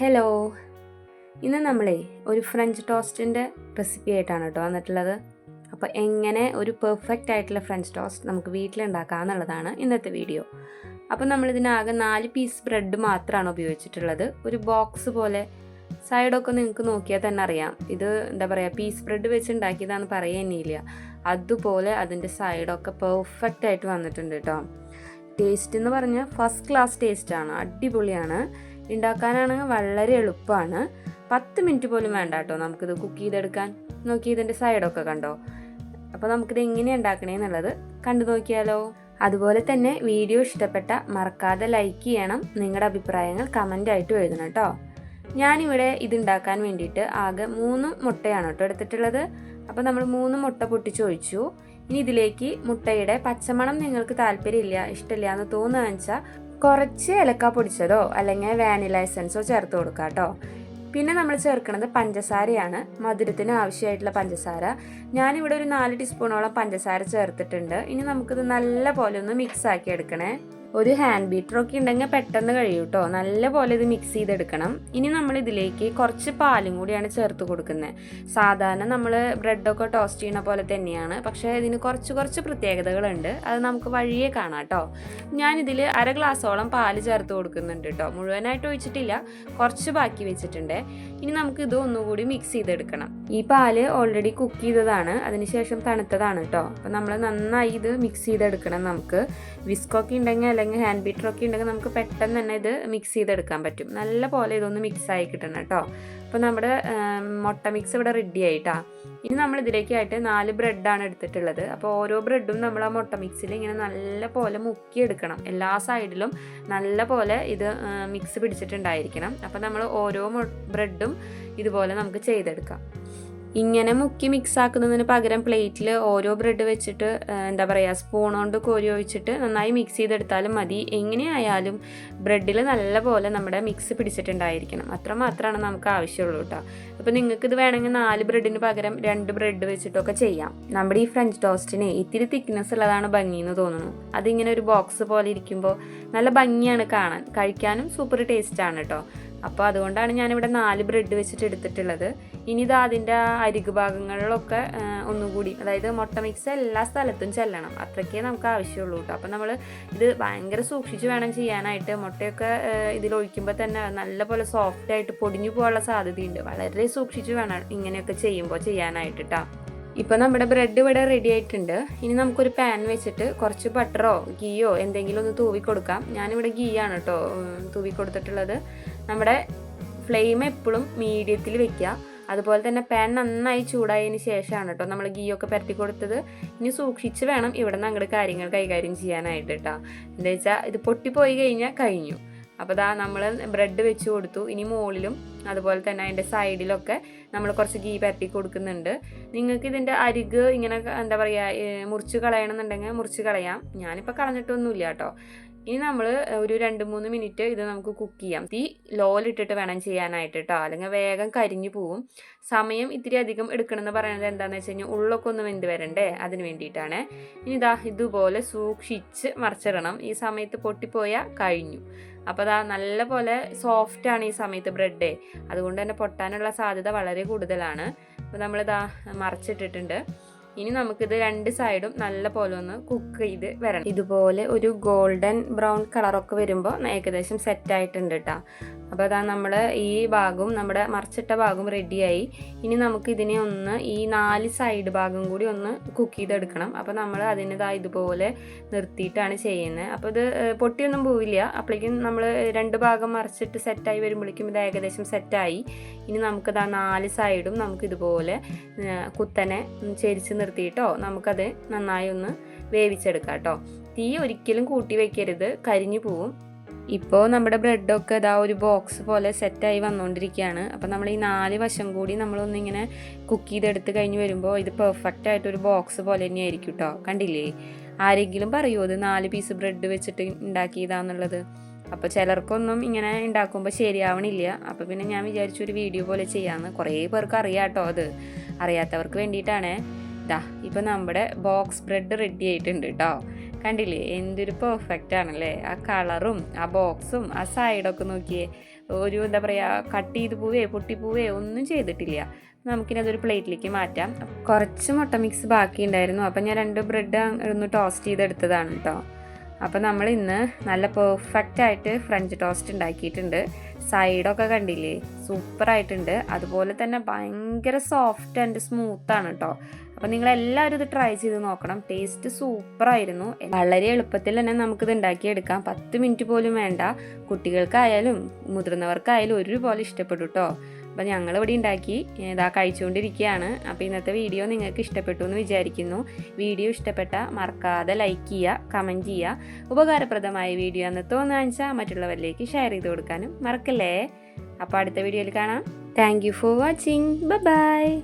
Hello ഇന്ന് നമ്മളെ ഒരു ഫ്രഞ്ച് ടോസ്റ്റിന്റെ റെസിപ്പി ആയിട്ടാണ് കേട്ടോ വന്നിട്ടുള്ളത്. അപ്പോൾ എങ്ങനെ ഒരു പെർഫെക്റ്റ് ആയിട്ടുള്ള ഫ്രഞ്ച് ടോസ്റ്റ് നമുക്ക് വീട്ടിലുണ്ടാക്കാം എന്നുള്ളതാണ് ഇന്നത്തെ വീഡിയോ അപ്പോൾ നമ്മളിതിനാകെ നാല് പീസ് ബ്രെഡ് മാത്രമാണ് ഉപയോഗിച്ചിട്ടുള്ളത്. ഒരു ബോക്സ് പോലെ. സൈഡൊക്കെ നിങ്ങൾക്ക് നോക്കിയാൽ തന്നെ അറിയാം. ഇത് എന്താ പറയുക പീസ് ബ്രെഡ് വെച്ച് ഉണ്ടാക്കിയതാണെന്ന് പറയുന്നില്ല അതുപോലെ അതിന്റെ സൈഡൊക്കെ പെർഫെക്റ്റ് ആയിട്ട് വന്നിട്ടുണ്ട് കേട്ടോ. ടേസ്റ്റ് എന്ന് പറഞ്ഞാൽ ഫസ്റ്റ് ക്ലാസ് ടേസ്റ്റാണ് അടിപൊളിയാണ്. ഉണ്ടാക്കാനാണെങ്കിൽ വളരെ എളുപ്പമാണ്. പത്ത് മിനിറ്റ് പോലും വേണ്ട കേട്ടോ നമുക്കിത് കുക്ക് ചെയ്തെടുക്കാൻ. നോക്കി ഇതിന്റെ സൈഡൊക്കെ കണ്ടോ? അപ്പോൾ നമുക്കിത് എങ്ങനെയാണ് ഉണ്ടാക്കണേ എന്നുള്ളത് കണ്ടു നോക്കിയാലോ? അതുപോലെ തന്നെ വീഡിയോ ഇഷ്ടപ്പെട്ട മറക്കാതെ ലൈക്ക് ചെയ്യണം. നിങ്ങളുടെ അഭിപ്രായങ്ങൾ കമന്റ് എഴുതണം കേട്ടോ. ഞാനിവിടെ ഇതുണ്ടാക്കാൻ വേണ്ടിയിട്ട് ആകെ മൂന്ന് മുട്ടയാണ് കേട്ടോ എടുത്തിട്ടുള്ളത്. അപ്പോൾ നമ്മൾ മൂന്ന് മുട്ട പൊട്ടിച്ചൊഴിച്ചു ഇനി ഇതിലേക്ക് മുട്ടയുടെ പച്ചമണം നിങ്ങൾക്ക് താല്പര്യമില്ല ഇഷ്ടമില്ല എന്ന് തോന്നുകയെന്ന് വെച്ചാൽ കുറച്ച് ഏലക്ക പൊടിച്ചതോ അല്ലെങ്കിൽ വാനില എസൻസോ ചേർത്ത് കൊടുക്കുക കേട്ടോ. പിന്നെ നമ്മൾ ചേർക്കുന്നത് പഞ്ചസാരയാണ്. മധുരത്തിന് ആവശ്യമായിട്ടുള്ള പഞ്ചസാര. ഞാനിവിടെ ഒരു നാല് ടീസ്പൂണോളം പഞ്ചസാര ചേർത്തിട്ടുണ്ട്. ഇനി നമുക്കിത് നല്ല പോലെ ഒന്ന് മിക്സ് ആക്കി എടുക്കണേ. ഒരു ഹാൻഡ് ബീറ്ററൊക്കെ ഉണ്ടെങ്കിൽ പെട്ടെന്ന് കഴിയും കേട്ടോ നല്ല പോലെ ഇത് മിക്സ് ചെയ്തെടുക്കണം. ഇനി നമ്മൾ ഇതിലേക്ക് കുറച്ച് പാലും കൂടിയാണ് ചേർത്ത് കൊടുക്കുന്നത്. സാധാരണ നമ്മൾ ബ്രെഡൊക്കെ ടോസ്റ്റ് ചെയ്യുന്ന പോലെ തന്നെയാണ്. പക്ഷേ ഇതിന് കുറച്ച് കുറച്ച് പ്രത്യേകതകളുണ്ട്. അത് നമുക്ക് വഴിയേ കാണാം കേട്ടോ ഞാനിതിൽ അര ഗ്ലാസോളം പാൽ ചേർത്ത് കൊടുക്കുന്നുണ്ട് കേട്ടോ മുഴുവനായിട്ട് ഒഴിച്ചിട്ടില്ല. കുറച്ച് ബാക്കി വെച്ചിട്ടുണ്ട്. ഇനി നമുക്ക് ഇത് ഒന്നുകൂടി മിക്സ് ചെയ്തെടുക്കണം. ഈ പാൽ ഓൾറെഡി കുക്ക് ചെയ്തതാണ്. അതിനുശേഷം തണുത്തതാണ് കേട്ടോ അപ്പം നമ്മൾ നന്നായി ഇത് മിക്സ് ചെയ്തെടുക്കണം നമുക്ക്. വിസ്കൊക്കെ ഉണ്ടെങ്കിൽ അല്ലെങ്കിൽ ഹാൻഡ് ബീറ്ററൊക്കെ ഉണ്ടെങ്കിൽ നമുക്ക് പെട്ടെന്ന് തന്നെ ഇത് മിക്സ് ചെയ്തെടുക്കാൻ പറ്റും. നല്ല പോലെ ഇതൊന്ന് മിക്സ് ആയി കിട്ടണം കേട്ടോ. അപ്പോൾ നമ്മുടെ മുട്ട മിക്സ് ഇവിടെ റെഡി ആയിട്ടാ. ഇനി നമ്മൾ ഇതിലേക്കായിട്ട് നാല് ബ്രെഡാണ് എടുത്തിട്ടുള്ളത്. അപ്പോൾ ഓരോ ബ്രെഡും നമ്മൾ ആ മുട്ട മിക്സിൽ ഇങ്ങനെ നല്ല പോലെ മുക്കിയെടുക്കണം. എല്ലാ സൈഡിലും നല്ല പോലെ ഇത് മിക്സ് പിടിച്ചിട്ടുണ്ടായിരിക്കണം. അപ്പോൾ നമ്മൾ ഓരോ ബ്രെഡും ഇതുപോലെ നമുക്ക് ചെയ്തെടുക്കാം. ഇങ്ങനെ മുക്കി മിക്സ് ആക്കുന്നതിന് പകരം പ്ലേറ്റിൽ ഓരോ ബ്രെഡ് വെച്ചിട്ട് എന്താ പറയുക സ്പൂൺ കൊണ്ട് കോരി ഒഴിച്ചിട്ട് നന്നായി മിക്സ് ചെയ്തെടുത്താലും മതി. എങ്ങനെയായാലും ബ്രെഡിൽ നല്ലപോലെ നമ്മുടെ മിക്സ് പിടിച്ചിട്ടുണ്ടായിരിക്കണം. അത്ര മാത്രമാണ് നമുക്ക് ആവശ്യമുള്ളൂ കേട്ടോ അപ്പോൾ നിങ്ങൾക്ക് ഇത് വേണമെങ്കിൽ നാല് ബ്രെഡിന് പകരം രണ്ട് ബ്രെഡ് വെച്ചിട്ടൊക്കെ ചെയ്യാം. നമ്മുടെ ഈ ഫ്രഞ്ച് ടോസ്റ്റിന് ഇത്തിരി തിക്നെസ് ഉള്ളതാണ് ഭംഗി എന്ന് തോന്നുന്നു. അതിങ്ങനെ ഒരു ബോക്സ് പോലെ ഇരിക്കുമ്പോൾ നല്ല ഭംഗിയാണ് കാണാൻ. കഴിക്കാനും സൂപ്പർ ടേസ്റ്റാണ് കേട്ടോ അപ്പോൾ അതുകൊണ്ടാണ് ഞാനിവിടെ നാല് ബ്രെഡ് വെച്ചിട്ട് എടുത്തിട്ടുള്ളത്. ഇനി ഇത് അതിന്റെ അരികു ഭാഗങ്ങളിലൊക്കെ ഒന്നുകൂടി അതായത് മുട്ട മിക്സ് എല്ലാ സ്ഥലത്തും ചെല്ലണം. അത്രയ്ക്കേ നമുക്ക് ആവശ്യമുള്ളൂ കേട്ടോ. അപ്പോൾ നമ്മൾ ഇത് ഭയങ്കര സൂക്ഷിച്ച് വേണം ചെയ്യാനായിട്ട്. മുട്ടയൊക്കെ ഇതിലൊഴിക്കുമ്പോൾ തന്നെ നല്ലപോലെ സോഫ്റ്റ് ആയിട്ട് പൊടിഞ്ഞു പോകാനുള്ള സാധ്യതയുണ്ട്. വളരെ സൂക്ഷിച്ച് വേണം ഇങ്ങനെയൊക്കെ ചെയ്യുമ്പോൾ ചെയ്യാനായിട്ട് കേട്ടോ ഇപ്പോൾ നമ്മുടെ ബ്രെഡ് ഇവിടെ റെഡി ആയിട്ടുണ്ട്. ഇനി നമുക്കൊരു പാൻ വെച്ചിട്ട് കുറച്ച് ബട്ടറോ ഗീയോ എന്തെങ്കിലും ഒന്ന് തൂവി കൊടുക്കാം. ഞാനിവിടെ ഗീ ആണ് കേട്ടോ തൂവി കൊടുത്തിട്ടുള്ളത്. നമ്മുടെ ഫ്ലെയിം എപ്പോഴും മീഡിയത്തിൽ വെക്കുക. അതുപോലെ തന്നെ പാൻ നന്നായി ചൂടായതിന് ശേഷമാണ് കേട്ടോ നമ്മൾ ഗീയൊക്കെ പരത്തി കൊടുത്തത്. ഇനി സൂക്ഷിച്ച് വേണം ഇവിടെ നിന്ന് അങ്ങോട്ട് കാര്യങ്ങൾ കൈകാര്യം ചെയ്യാനായിട്ട് കേട്ടോ എന്താ വെച്ചാൽ ഇത് പൊട്ടിപ്പോയി കഴിഞ്ഞാൽ കഴിഞ്ഞു. അപ്പോൾ ഇതാ നമ്മൾ ബ്രെഡ് വെച്ച് കൊടുത്തു. ഇനി മുകളിലും അതുപോലെ തന്നെ അതിന്റെ സൈഡിലൊക്കെ നമ്മൾ കുറച്ച് ഗീ പരത്തി കൊടുക്കുന്നുണ്ട്. നിങ്ങൾക്ക് ഇതിന്റെ അരിക് ഇങ്ങനെ എന്താ പറയുക മുറിച്ച് കളയണമെന്നുണ്ടെങ്കിൽ മുറിച്ച് കളയാം. ഞാനിപ്പോൾ കളഞ്ഞിട്ടൊന്നുമില്ല കേട്ടോ. ഇനി നമ്മൾ ഒരു രണ്ട് മൂന്ന് മിനിറ്റ് ഇത് നമുക്ക് കുക്ക് ചെയ്യാം. തീ ലോലിട്ടിട്ട് വേണം ചെയ്യാനായിട്ട് കേട്ടോ അല്ലെങ്കിൽ വേഗം കരിഞ്ഞു പോവും. സമയം ഇത്തിരി അധികം എടുക്കണമെന്ന് പറയുന്നത് എന്താണെന്ന് വെച്ച് കഴിഞ്ഞാൽ ഉള്ളൊക്കെ ഒന്ന് വെന്ത് വരണ്ടേ? അതിന് വേണ്ടിയിട്ടാണ്. ഇനി ഇതാ ഇതുപോലെ സൂക്ഷിച്ച് മറിച്ചിടണം. ഈ സമയത്ത് പൊട്ടിപ്പോയാൽ കഴിഞ്ഞു. അപ്പോൾ അതാ നല്ല പോലെ സോഫ്റ്റാണ് ഈ സമയത്ത് ബ്രെഡ് അതുകൊണ്ട് തന്നെ പൊട്ടാനുള്ള സാധ്യത വളരെ കൂടുതലാണ്. അപ്പോൾ നമ്മളിതാ മറച്ചിട്ടിട്ടുണ്ട്. ഇനി നമുക്കിത് രണ്ട് സൈഡും നല്ല പോലെ ഒന്ന് കുക്ക് ചെയ്ത് വരണം. ഇതുപോലെ ഒരു ഗോൾഡൻ ബ്രൗൺ കളറൊക്കെ വരുമ്പോൾ ഏകദേശം സെറ്റ് ആയിട്ടുണ്ട് കേട്ടോ അപ്പോൾ അതാ നമ്മൾ ഈ ഭാഗവും നമ്മുടെ മറിച്ചിട്ട ഭാഗവും റെഡിയായി ഇനി നമുക്ക് ഇതിനെ ഒന്ന് ഈ നാല് സൈഡ് ഭാഗം കൂടി ഒന്ന് കുക്ക് ചെയ്തെടുക്കണം. അപ്പോൾ നമ്മൾ അതിനിതാ ഇതുപോലെ നിർത്തിയിട്ടാണ് ചെയ്യുന്നത്. അപ്പോൾ ഇത് പൊട്ടിയൊന്നും പോവില്ല. അപ്പോഴേക്കും നമ്മൾ രണ്ട് ഭാഗം മറിച്ചിട്ട് സെറ്റായി വരുമ്പോഴേക്കും ഇത് ഏകദേശം സെറ്റായി ഇനി നമുക്കിതാ നാല് സൈഡും നമുക്കിതുപോലെ കുത്തനെ ചെരിച്ച് നിർത്തിയിട്ടോ? നമുക്കത് നന്നായി ഒന്ന് വേവിച്ചെടുക്കാം കേട്ടോ. തീ ഒരിക്കലും കൂട്ടി വെക്കരുത്. കരിഞ്ഞു പോവും. ഇപ്പോൾ നമ്മുടെ ബ്രെഡൊക്കെ ഇതാ ഒരു ബോക്സ് പോലെ സെറ്റായി വന്നുകൊണ്ടിരിക്കുകയാണ് അപ്പോൾ നമ്മൾ ഈ നാല് വശം കൂടി നമ്മളൊന്നിങ്ങനെ കുക്ക് ചെയ്തെടുത്ത് കഴിഞ്ഞ് വരുമ്പോൾ ഇത് പെർഫെക്റ്റ് ആയിട്ടൊരു ബോക്സ് പോലെ തന്നെയായിരിക്കും കേട്ടോ. കണ്ടില്ലേ? ആരെങ്കിലും പറയുമോ ഇത് നാല് പീസ് ബ്രെഡ് വെച്ചിട്ട് ഉണ്ടാക്കിയതാന്നുള്ളത് അപ്പോൾ ചിലർക്കൊന്നും ഇങ്ങനെ ഉണ്ടാക്കുമ്പോൾ ശരിയാവണില്ല. അപ്പോൾ പിന്നെ ഞാൻ വിചാരിച്ചു ഒരു വീഡിയോ പോലെ ചെയ്യാമെന്ന് കുറേ പേർക്ക് അറിയാം കേട്ടോ അത്. അറിയാത്തവർക്ക് വേണ്ടിയിട്ടാണ്. ഇതാ ഇപ്പം നമ്മുടെ ബോക്സ് ബ്രെഡ് റെഡി ആയിട്ടുണ്ട് കേട്ടോ കണ്ടില്ലേ? എന്തൊരു പെർഫെക്റ്റ് ആണല്ലേ? ആ കളറും ആ ബോക്സും ആ സൈഡൊക്കെ നോക്കിയേ. ഒരു എന്താ പറയുക കട്ട് ചെയ്ത് പോവേ പൊട്ടി പോവേ ഒന്നും ചെയ്തിട്ടില്ല. നമുക്കിനി അതൊരു പ്ലേറ്റിലേക്ക് മാറ്റാം. കുറച്ച് മുട്ട മിക്സ് ബാക്കി ഉണ്ടായിരുന്നു അപ്പം ഞാൻ രണ്ട് ബ്രെഡ് ഒന്ന് ടോസ്റ്റ് ചെയ്തെടുത്തതാണ് കേട്ടോ അപ്പോൾ നമ്മൾ ഇന്ന് നല്ല പെർഫെക്റ്റ് ആയിട്ട് ഫ്രഞ്ച് ടോസ്റ്റ് ഉണ്ടാക്കിയിട്ടുണ്ട്. സൈഡൊക്കെ കണ്ടില്ലേ? സൂപ്പറായിട്ടുണ്ട് അതുപോലെ തന്നെ ഭയങ്കര സോഫ്റ്റ് ആൻഡ് സ്മൂത്താണ് കേട്ടോ അപ്പോൾ നിങ്ങളെല്ലാവരും ഇത് ട്രൈ ചെയ്ത് നോക്കണം. ടേസ്റ്റ് സൂപ്പറായിരുന്നു വളരെ എളുപ്പത്തിൽ തന്നെ നമുക്കിത് ഉണ്ടാക്കിയെടുക്കാം. പത്ത് മിനിറ്റ് പോലും വേണ്ട. കുട്ടികൾക്കായാലും മുതിർന്നവർക്കായാലും ഒരുപോലെ ഇഷ്ടപ്പെടും കേട്ടോ അപ്പോൾ ഞങ്ങളിവിടെ ഉണ്ടാക്കി ഇതാ കഴിച്ചുകൊണ്ടിരിക്കുകയാണ്. അപ്പോൾ ഇന്നത്തെ വീഡിയോ നിങ്ങൾക്ക് ഇഷ്ടപ്പെട്ടു എന്ന് വിചാരിക്കുന്നു. വീഡിയോ ഇഷ്ടപ്പെട്ട മറക്കാതെ ലൈക്ക് ചെയ്യുക കമന്റ് ചെയ്യുക. ഉപകാരപ്രദമായ വീഡിയോ എന്ന് തോന്നുക മറ്റുള്ളവരിലേക്ക് ഷെയർ ചെയ്ത് കൊടുക്കാനും മറക്കല്ലേ? അപ്പോൾ അടുത്ത വീഡിയോയിൽ കാണാം. Thank you for watching bye